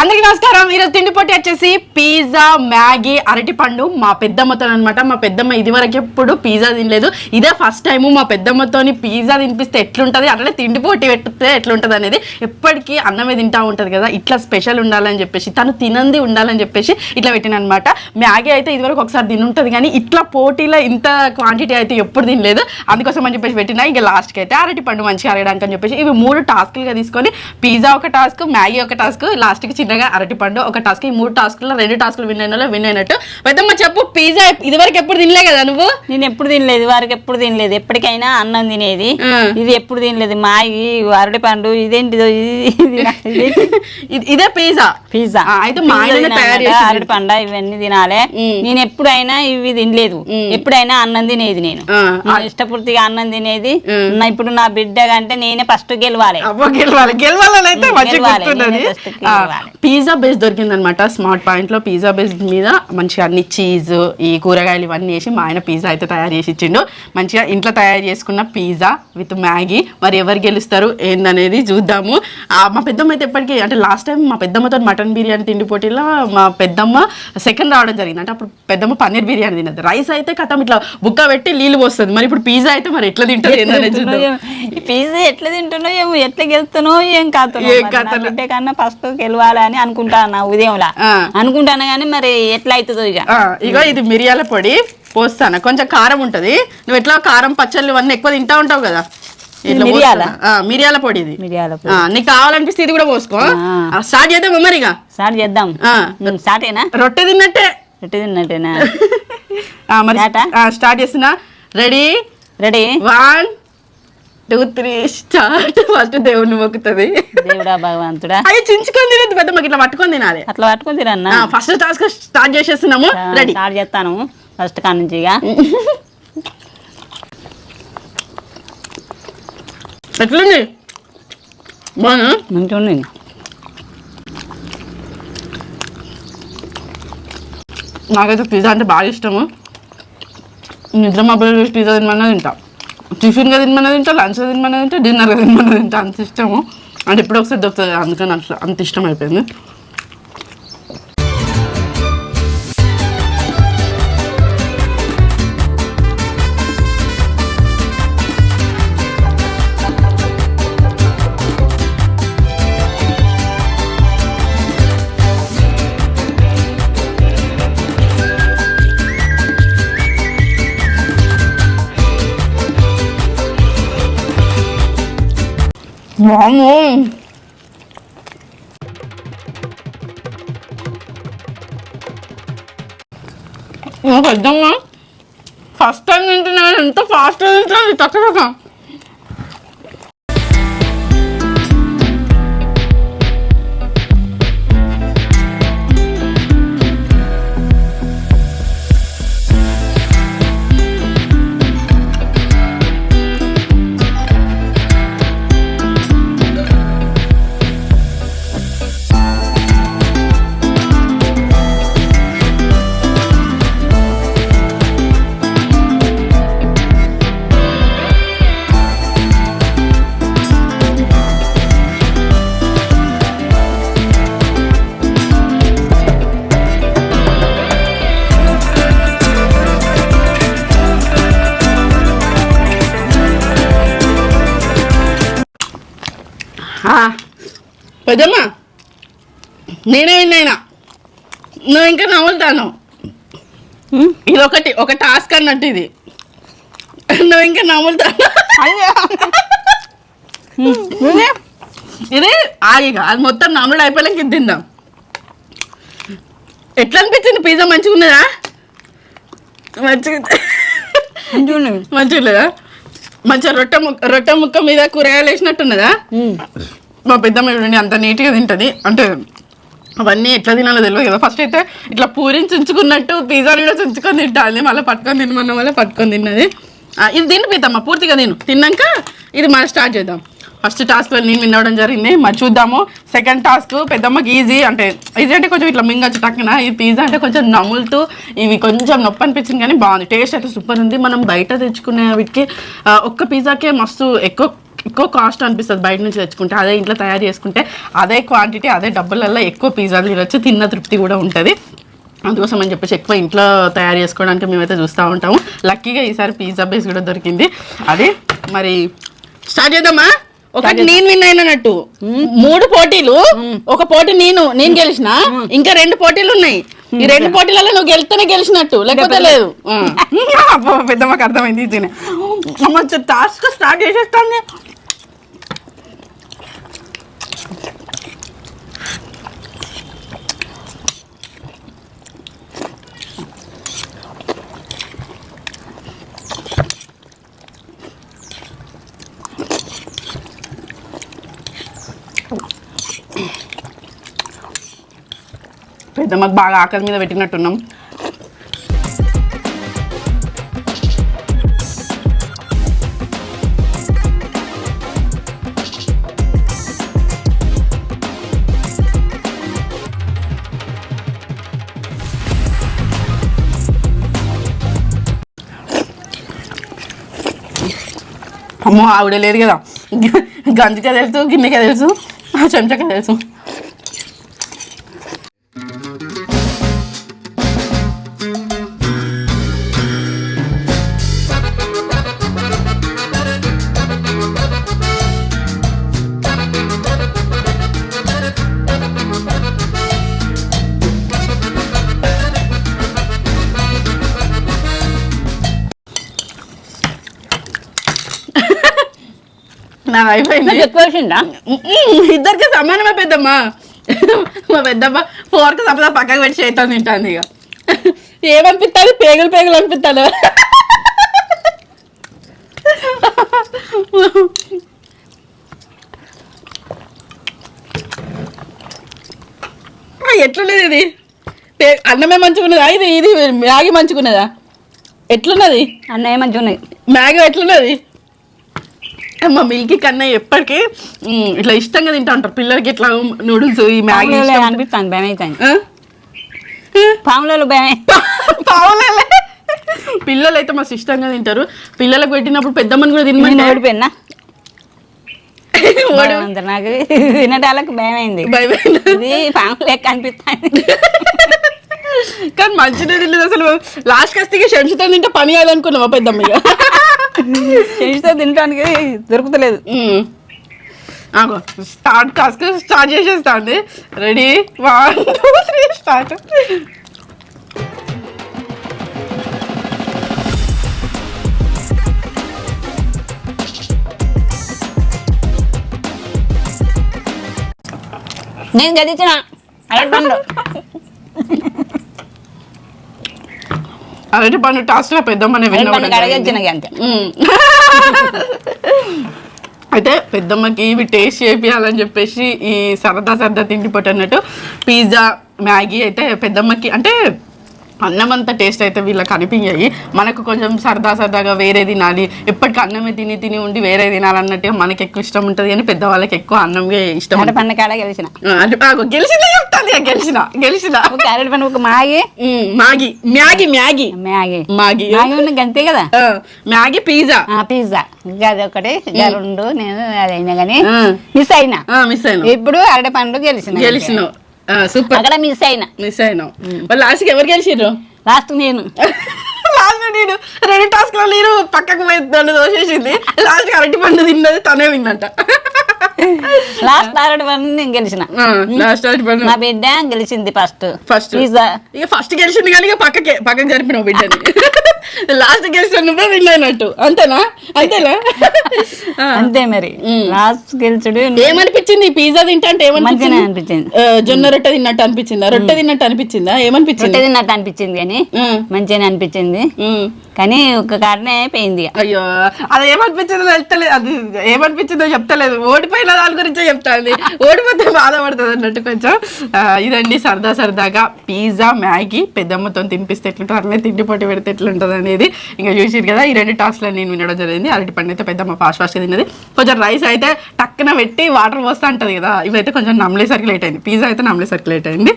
అందరికీ నమస్కారం. ఈరోజు తిండి పొట్టి వచ్చేసి పిజ్జా మ్యాగీ అరటిపండు మా పెద్దమ్మతో అనమాట మా పెద్దమ్మ ఇది వరకు ఎప్పుడు పిజ్జా తినలేదు. ఇదే ఫస్ట్ టైం మా పెద్దమ్మతోని పిజ్జా తినిపిస్తే ఎట్లుంటుంది? అట్లనే తిండి పొట్టి పెట్టితే ఎట్లుంటుంది అనేది ఎప్పటికీ అన్నమే తింటా ఉంటది కదా. ఇట్లా స్పెషల్ ఉండాలని చెప్పేసి తను తినంది ఉండాలని చెప్పేసి ఇట్లా పెట్టిన అనమాట మ్యాగీ అయితే ఇదివరకు ఒకసారి తినుంటుంది కానీ ఇట్లా పోటీలో ఇంత క్వాంటిటీ అయితే ఎప్పుడు తినలేదు. అందుకోసం అని చెప్పేసి పెట్టినా. ఇంకా లాస్ట్కి అయితే అరటిపండు మంచిగా అరగడానికి అని చెప్పేసి ఇవి మూడు టాస్క్లుగా తీసుకొని పిజ్జా ఒక టాస్క్ మ్యాగీ ఒక టాస్క్ లాస్ట్కి చిన్నగా అరటిపండు ఒక టాస్క్ ఈ మూడు టాస్క్లో రెండు టాస్క్లు విన్ అయిన విన్ అయినట్టు. పెద్దమ్మ చెప్పు పిజ్జా ఇదివరకు ఎప్పుడు తినలే కదా నువ్వు? నేను ఎప్పుడు తినలేదు వారికి ఎప్పుడు తినలేదు. ఎప్పటికైనా అన్నం తినేది. ఇది ఎప్పుడు తినలేదు. మాగి అరటి పండు ఇదేంటిదో ఇది ఇది- ఇదే పిజ్జా పిజ్జా అయితే మా ఆయననే తయారు చేసిండు. అరటి పండ ఇవన్నీ తినాలి. నేను ఎప్పుడైనా ఇవి తినలేదు. ఎప్పుడైనా అన్నం తినేది నేను. ఇష్టపూర్తిగా అన్నం తినేది. ఇప్పుడు నా బిడ్డ కంటే నేనే ఫస్ట్ గెలవాలి. గెలవాలి. గెలవాలని అయితే పిజ్జా బేస్ దొరికిందనమాట. స్మార్ట్ పాయింట్లో పిజ్జా బేస్ మీద మంచిగా అన్ని చీజ్ ఈ కూరగాయలు ఇవన్నీ వేసి మా ఆయన పిజ్జా అయితే తయారు చేసి ఇచ్చిండు. మంచిగా ఇంట్లో తయారు చేసుకున్న పిజ్జా విత్ మ్యాగీ. మరి ఎవరు గెలుస్తారు ఏందనేది చూద్దాము. ఆ, మా పెద్దమ్మ అయితే ఎప్పటికీ అంటే లాస్ట్ టైం మా పెద్దమ్మతో మటన్ బిర్యానీ తిండి పోటీలో మా పెద్దమ్మ సెకండ్ రావడం జరిగింది. అంటే అప్పుడు పెద్దమ్మ పన్నీర్ బిర్యానీ తిన్నది. రైస్ అయితే కథం ఇట్లా బుక్క పెట్టి నీళ్ళు పోస్తుంది. మరి ఇప్పుడు పిజ్జా అయితే మరి ఎట్లా తింటుంది ఏందనేది పిజ్జా ఎట్లా తింటున్నావు ఏమో. ఎట్లా గెలుతున్నావు ఏం? బిడ్డ కన్నా ఫస్ట్ గెలవాలని అనుకుంటాను ఉదయంలా. అనుకుంటాను కానీ మరి ఎట్లా అవుతుందో ఇక ఇగో ఇది మిరియాల పొడి పోస్తాను కొంచెం కారం ఉంటది. నువ్వు ఎట్లా కారం పచ్చళ్ళు ఇవన్నీ ఎక్కువ తింటా ఉంటావు కదా? మిరియాల? మిరియాల పొడి ఇది. మిరియాల నీకు కావాలనిపిస్తే ఇది కూడా పోసుకో. స్టార్ట్ చేద్దాం మరి స్టార్ట్ చేద్దాం. ఉమ్, స్టార్టేనా రొట్టె తిన్నట్టే. ఎట్టి తిన్నట్టేనా? ఆ, మరి స్టార్టా? ఆ, స్టార్ట్ చేస్తున్నా. Ready ready one two three start first దేవుణ్ణి మొక్కుతుంది. దేవుడా భగవంతుడా? అవి చించుకొని తినద్దు పెద్ద మాకు ఇట్లా పట్టుకొని తినాలి. అట్లా పట్టుకుని తిరన్నా ఫస్ట్ టాస్క్ స్టార్ట్ చేసేస్తున్నాము. రెడీ స్టార్ట్ చేస్తాను. ఫస్ట్ కాడ నుంచి ఇక ఎట్లుంది? బాగా మంచిగా ఉంది నాకైతే పిజ్జా అంటే బాగా ఇష్టము. నిద్ర మబ్బులు చూసి పిజ్జా తినమన్నా తింటా. టిఫిన్గా తినమని తింటా లంచ్గా తినమని తింటా డిన్నర్గా తినమన్నా తింటా అంత ఇష్టము. అంటే ఇప్పుడు ఒకసారి దొరుకుతుంది అందుకని అట్లా అంత ఇష్టం అయిపోయింది వామ్మో. నాకు అర్థమ్మా ఫస్ట్ టైం తింటున్నా ఎంత ఫాస్ట్గా తింటున్నా తక్కువ. పెద్దమ్మా నేనే విన్నైనా. నువ్వు ఇంకా నవ్వుతాను. ఉమ్, ఇది ఒకటి ఒక టాస్క్ అన్నట్టు ఇది. నువ్వు ఇంకా నవ్వుతాను. ఇది ఆగిగా అది మొత్తం నమ్ముడు అయిపోయాక ఇది తిందాం. ఎట్లా అనిపించింది? పిజ్జా మంచిగా ఉన్నదా? మంచిగా మంచిగా లేదా మంచిగా రొట్టె ముక్క రొట్టె ముక్క మీద కూరగాయలు వేసినట్టున్నదా? మా పెద్దమ్మ చూడండి అంత నీట్గా తింటుంది. అంటే అవన్నీ ఎట్లా తినాలో తెలియదు కదా. ఫస్ట్ అయితే ఇట్లా పూరిని చుంచుకున్నట్టు పిజ్జాని కూడా చుంచుకొని తింటాది మళ్ళీ పట్టుకొని తినమన్న వల్ల పట్టుకొని తిన్నది. ఇది తిని పెద్దమ్మ పూర్తిగా తిను. తిన్నాక ఇది మళ్ళీ స్టార్ట్ చేద్దాం. ఫస్ట్ టాస్క్లో నేను వినవడం జరిగింది. మరి చూద్దాము. సెకండ్ టాస్క్ పెద్దమ్మకి ఈజీ అంటే ఈజీ అంటే కొంచెం ఇట్లా మింగచ్చు టక్కున ఈ పిజ్జా అంటే కొంచెం నములుతూ ఇవి కొంచెం నొప్పి అనిపించింది కానీ బాగుంది. టేస్ట్ అయితే సూపర్ ఉంది. మనం బయట తెచ్చుకునే వీటికి ఒక్క పిజ్జాకే మస్తు ఎక్కువ ఎక్కువ కాస్ట్ అనిపిస్తుంది బయట నుంచి తెచ్చుకుంటే. అదే ఇంట్లో తయారు చేసుకుంటే అదే క్వాంటిటీ అదే డబ్బులలో ఎక్కువ పిజ్జాలు తినొచ్చు తిన్న తృప్తి కూడా ఉంటుంది. అందుకోసం అని చెప్పేసి ఎక్కువ ఇంట్లో తయారు చేసుకోవడానికి మేమైతే చూస్తూ ఉంటాము. లక్కీగా ఈసారి పిజ్జా బేస్ కూడా దొరికింది. అది మరి స్టార్ట్ చేద్దామా? ఒకటి నేను విన్ అయినట్టు మూడు పోటీలు ఒక పోటీ నేను నేను గెలిచిన ఇంకా రెండు పోటీలు ఉన్నాయి. ఈ రెండు పోటీలలో నువ్వు గెలిస్తేనే గెలిచినట్టు లేకపోతే లేదు. పెద్దమ్మకి అర్థమైంది అమ్మ టాస్క్ స్టార్ట్ చేసేస్తాను పెద్దమ్మకి బాగా ఆకలి మీద పెట్టినట్టున్నాం. అమ్మో ఆవిడ లేదు కదా. గంజికే తెలుసు గిన్నెకే తెలుసు చెంచకే తెలుసు. నాది అయిపోయింది. ఎక్కువ వేసిందా. ఇద్దరికి సమానమే పెద్దమ్మ. మా పెద్దమ్మ ఫోర్క్ తప్పదా పక్కకు పెట్టి చేస్తాను తింటాను ఇక. ఏమనిపిస్తుంది పేగులు పేగులు అనిపిస్తాను ఎట్లున్నది ఇది? అన్నమే మంచిగున్నదా? ఇది ఇది మ్యాగీ మంచిగున్నదా? ఎట్లున్నది? అన్నయ్య మంచిగా ఉన్నాయి మ్యాగీ ఎట్లున్నది? మా మిల్కీ కన్నా ఎప్పటికీ ఇట్లా ఇష్టంగా తింటా ఉంటారు. పిల్లలకి ఇట్లా నూడిల్స్ ఈ మ్యాగీ పాములలో. అనిపిస్తాను భయం అవుతాను? పాములలో భయం పావులేలే. పిల్లలు అయితే మస్తు ఇష్టంగా తింటారు. పిల్లలకు పెట్టినప్పుడు పెద్దమ్మని కూడా నేను తినమంటే ఓడిపోయినా? నాకు. వినటాలకు భయం అయింది. పాము లెక్క అనిపిస్తాను కానీ మంచిగా తినలేదు అసలు. లాస్ట్ కస్తికి శంషితో తింటే పని కాదనుకున్నావా పెద్దమ్మ చేస్తే తినడానికి దొరుకుతలేదు. Start task start చేసేస్తాంది ready? One two three start. నేను గదించిన అరటి అరటి పండు టాస్క్లో పెద్దమ్మనే విన్న అంతే. అయితే పెద్దమ్మకి ఇవి టేస్ట్ చేపియాలని చెప్పేసి ఈ సరదా సరదా తిండి పొట్టు అన్నట్టు పిజ్జా మ్యాగీ అయితే పెద్దమ్మకి అంటే అన్నం అంత టేస్ట్ అయితే వీళ్ళకి అనిపించాయి. మనకు కొంచెం సరదా సరదాగా వేరే తినాలి. ఎప్పటికీ అన్నమే తిని తిని ఉండి వేరే తినాలన్నట్టుగా మనకి ఎక్కువ ఇష్టం ఉంటుంది కానీ పెద్దవాళ్ళకి ఎక్కువ అన్నమే ఇష్టం అరటి పండు కాడ గెలిచిన. అంటే గెలిచిందే చెప్తాను గెలిచిన గెలిచిన. ఒక అరటి పండు ఒక మాగి మ్మ్, Maggi Maggi Maggi. Maggi. Maggi. గంతే కదా? Maggi pizza. ఆ పిజ్జా. అది ఒకటి రెండు నేను అది అయినా కానీ. మిస్ అయినా. మిస్ అయినా. ఇప్పుడు అరటి పండు గెలిచిన. గెలిచినావు. సూపర్ అక్కడ మిస్ అయినా. మిస్ అయినావు. మరి లాస్ట్కి ఎవరు గెలిచిర్రు? లాస్ట్ నేను. లాస్ట్ నేను. రెండు టాస్క్లో నీరు పక్కకు పోయి నన్ను దోసేసింది లాస్ట్ అరటి పండు తిన్నది తనే విన్నట లాస్ట్ అరటి పండు నేను గెలిచిన. లాస్ట్ అరటి పండు. మా బిడ్డ గెలిచింది ఫస్ట్ ఫస్ట్ ఇక ఫస్ట్ గెలిచింది కానీ పక్కకే. పక్కకి జరిపినావు బిడ్డని. లాస్ట్ గెలిచిన నువ్వే విన్ అయినట్టు. అంతేనా? అంతేనా. అంతే మరి. లాస్ట్ గెలిచుడు ఏమనిపించింది? పిజ్జా తింటా అంటే మంచిగానే ఏమనిపించింది అనిపించింది జొన్న రొట్టె తిన్నట్టు అనిపించిందా? రొట్టె తిన్నట్టు అనిపించిందా? ఏమనిపించింది? రొట్టె తిన్నట్టు అనిపించింది కానీ మంచిగానే అనిపించింది. కానీ ఒక కారణమే అయిపోయింది. అయ్యో అది ఏమనిపించిందో చెప్తలేదు అది ఏమనిపించిందో చెప్తలేదు. ఓడిపోయిన దాని గురించే చెప్తాంది. ఓడిపోతే బాధపడుతుంది అన్నట్టు కొంచెం. ఇదండి సరదా సరదాగా. పిజ్జా మ్యాగీ పెద్దమ్మతో తినిపిస్తే ఎట్లుంటుంది అట్లనే తిండి పొట్టి పెడితే ఉంటుంది అనేది ఇంకా చూసారు కదా. ఈ రెండు టాస్క్లు నేను వినడం జరిగింది. అరటి పండు అయితే పెద్దమ్మ ఫాస్ట్ ఫాస్ట్గా తిన్నది. కొంచెం రైస్ అయితే టక్కన పెట్టి వాటర్ పోస్తూ ఉంటుంది కదా. ఇవైతే కొంచెం నమ్మలేసరికి లేట్ అయింది. పిజ్జా అయితే నమ్మలేసరికి లేట్ అయింది.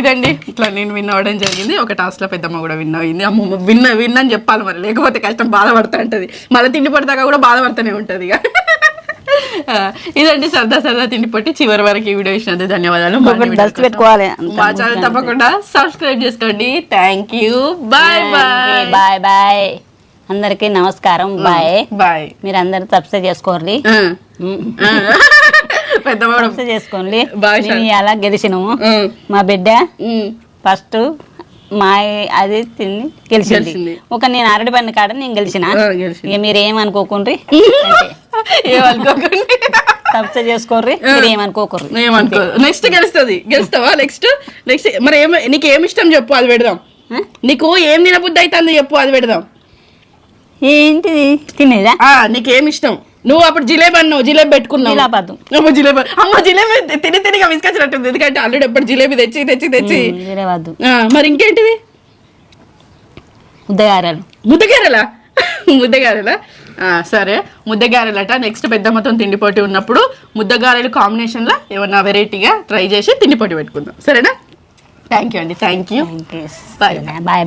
ఇదండి. ఇట్లా నేను విన్ అవ్వడం జరిగింది. ఒక టాస్క్లో పెద్దమ్మ కూడా విన్ అయింది. అమ్మ విన్ విన్ అని చెప్పాలి మరి. లేకపోతే కష్టం బాధపడుతూ ఉంటుంది మళ్ళీ తిండి పడతాక కూడా బాధపడుతూనే ఉంటుంది ఇక. ఇదండి సరదా సరదా తిండి పొట్టి చివరి వరకు ఈ వీడియో ఇచ్చినందుకు ధన్యవాదాలు. పెట్టుకోవాలి మా ఛానల్ తప్పకుండా సబ్స్క్రైబ్ చేసుకోండి. Thank you bye bye bye bye అందరికీ నమస్కారం. బాయ్ బాయ్ మీరు అందరు సబ్స్క్రైబ్ చేసుకోండి. సబ్స్క్రైబ్ చేసుకోండి ఇలా గెలిచినాము. ఉమ్, మా బిడ్డ ఉమ్. ఫస్ట్ మా అది తిని గెలిచింది. ఒక నేను అరటి పండు కాడ నేను గెలిచిన. గెలిచింది. ఇక మీరు ఏమనుకోకుండ్రి? ఏమనుకోకండి. సబ్స్క్రైబ్ చేసుకోర్రి మీరు ఏమనుకోకర్రి. ఏమనుకో నెక్స్ట్ గెలుస్తుంది. గెలుస్తావా నెక్స్ట్ నెక్స్ట్ మరి ఏం నీకు ఏమి ఇష్టం చెప్పు అది పెడదాం? నీకు ఏం తినబుద్ధి అవుతుంది చెప్పు అది పెడదాం. ఏంటిది? తినేదా? ఆ నీకేం ఇష్టం? నువ్వు అప్పుడు జిలేబీ అన్నావు జిలేబీ పెట్టుకున్నావు. జిలేబీ అమ్మ జిలేబీ తిని తినిగా విసుకొచ్చినట్టుంది ఎందుకంటే అల్లుడు ఎప్పుడు జిలేబీ తెచ్చి తెచ్చి తెచ్చి. మరి ఇంకేంటివి? ముద్దగారెలా. ముద్దగారెలా? ఆ, సరే. ముద్దగారెలట. నెక్స్ట్ పెద్దమ్మతో తిండిపోటీ ఉన్నప్పుడు ముద్దగారెలు కాంబినేషన్లో ఏమన్నా వెరైటీగా ట్రై చేసి తిండిపోటీ పెట్టుకుందాం. సరేనా? థ్యాంక్ యూ అండి. Thank you Bye. Bye bye